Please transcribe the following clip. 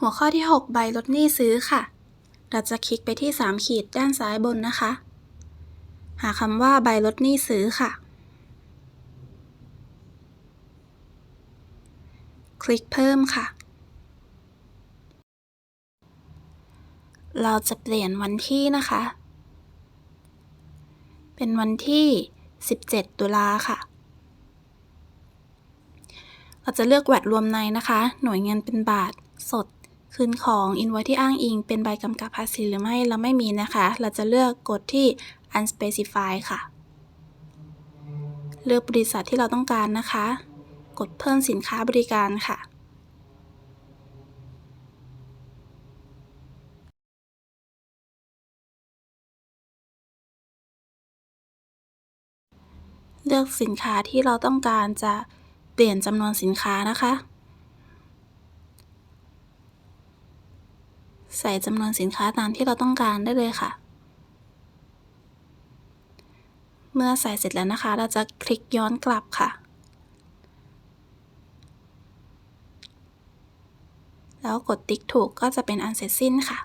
หัวข้อที่ 6 ใบลดหนี้ซื้อค่ะ เราจะคลิกไปที่ 3 ขีดด้านซ้ายบนนะคะ หาคำว่าใบลดหนี้ซื้อค่ะ คลิกเพิ่มค่ะ เราจะเปลี่ยนวันที่นะคะ เป็นวันที่ 17 ตุลาค่ะเราจะเลือกแวดรวมในนะคะ หน่วยเงินเป็นบาท สด คืนของอินไว้ที่อ้างอิงเป็นใบกำกับภาษีหรือไม่เราไม่มีนะคะ เราจะเลือกกดที่ unspecify ค่ะ เลือกบริษัทที่เราต้องการนะคะ กดเพิ่มสินค้าบริการค่ะเลือกสินค้าที่เราต้องการจะเปลี่ยนจำนวนสินค้านะคะ ใส่จำนวนสินค้าตามที่เราต้องการได้เลยค่ะ เมื่อใส่เสร็จแล้วนะคะ เราจะคลิกย้อนกลับค่ะ แล้วกดติ๊กถูกก็จะเป็นอันเสร็จสิ้นค่ะ